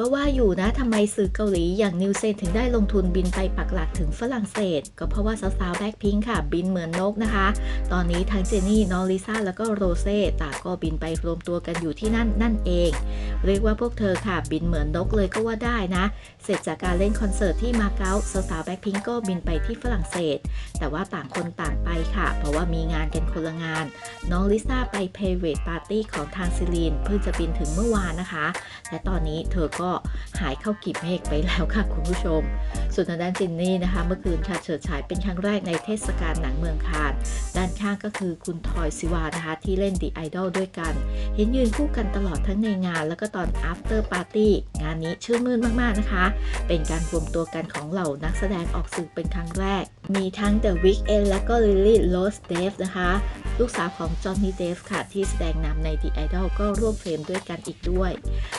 ก็ว่าอยู่นะทำไมสื่อเกาหลีอย่างนิวเซนถึงได้ลงทุนบินไปปักหลักถึงฝรั่งเศส ก็เพราะว่าสาวๆแบ็คพิงค่ะ บินเหมือนนกนะคะ ตอนนี้ทั้งเจนนี่น้องลิซ่าแล้วก็โรเซ่ต่างก็บินไปรวมตัวกันอยู่ที่นั่นนั่นเอง เรียกว่าพวกเธอค่ะบินเหมือนนกเลยก็ว่าได้นะ เสร็จจากการเล่นคอนเสิร์ตที่มาเก๊าสาวๆแบ็คพิงก็บินไปที่ฝรั่งเศส แต่ว่าต่างคนต่างไปค่ะ เพราะว่ามีงานกันคนละงาน น้องลิซ่าไป private party ของทางซิลีนเพิ่งจะบินถึงเมื่อวานนะคะ และตอนนี้เธอก็หายเข้ากีบเมฆไปแล้วค่ะคุณผู้ชม ส่วนทางด้านจินนี่นะคะ เมื่อคืนค่ะเฉิดฉายเป็นครั้งแรกในเทศกาลหนังเมืองคานด้านข้างก็คือคุณทอยซิวานะคะที่เล่น The Idol ด้วยกัน เห็นยืนคู่กันตลอดทั้งในงาน แล้วก็ตอน after party งานนี้ชื่นมื่นมากๆนะคะ เป็นการรวมตัวกันของเหล่านักแสดงออกสื่อเป็นครั้งแรก มีทั้ง The Weeknd และก็ Lily Rose Depp นะคะ ลูกสาวของจอห์นนี่เดฟค่ะ ที่แสดงนำใน The Idol ก็ร่วมเฟรมด้วยกันอีกด้วย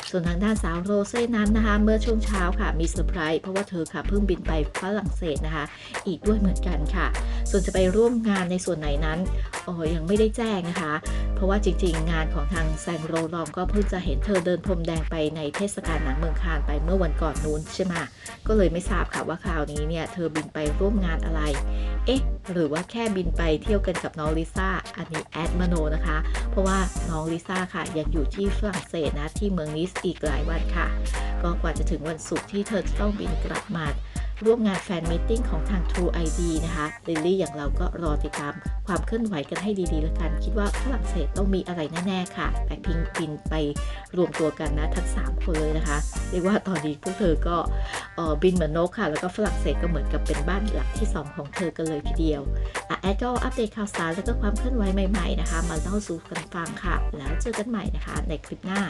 ส่วนทางด้านสาวโรเซ่นั้นนะคะ เมื่อช่วงเช้าค่ะ มีเซอร์ไพรส์เพราะว่าเธอค่ะ เพิ่งบินไปฝรั่งเศสนะคะ อีกด้วยเหมือนกันค่ะ ส่วนจะไปร่วมงานในส่วนไหนนั้นโอ้ยังไม่ได้แจ้งนะคะ เพราะว่าจริงๆ งานของทางแซงโรลองก็เพิ่งจะเห็นเธอเดินพรมแดงไปในเทศกาลหนังเมืองคานไปเมื่อวันก่อนนู้นใช่ไหมก็เลยไม่ทราบค่ะว่าคราวนี้เนี่ยเธอบินไปร่วมงานอะไรเอ๊ะ หรือว่าแค่บินไปเที่ยวกันกับน้องลิซ่า อันนี้แอดมโนนะคะ เพราะว่าน้องลิซ่าค่ะยังอยู่ที่ฝรั่งเศสนะที่เมืองนิสอีกหลายวันค่ะ ก็กว่าจะถึงวันศุกร์ที่เธอจะต้องบินกลับมา ร่วมงานแฟนมิทติ้งของทาง True ID นะคะลิลลี่อย่างเราก็รอติดตามความเคลื่อนไหวกันให้ดีๆแล้วกัน คิดว่าฝรั่งเศสต้องมีอะไรแน่ๆค่ะแบ็คพิงบินไปรวมตัวกันนะทั้ง 3 คนเลยนะคะ เรียกว่าตอนนี้พวกเธอก็ออบินเหมือนนกค่ะ แล้วก็ฝรั่งเศสก็เหมือนกับเป็นบ้านหลักที่ 2 ของเธอกันเลยทีเดียวอะแอดก็อัปเดตข่าวสารแล้วก็ความเคลื่อนไหวใหม่ๆนะคะ มาเล่าสู่กันฟังค่ะ แล้วเจอกันใหม่นะคะในคลิปหน้า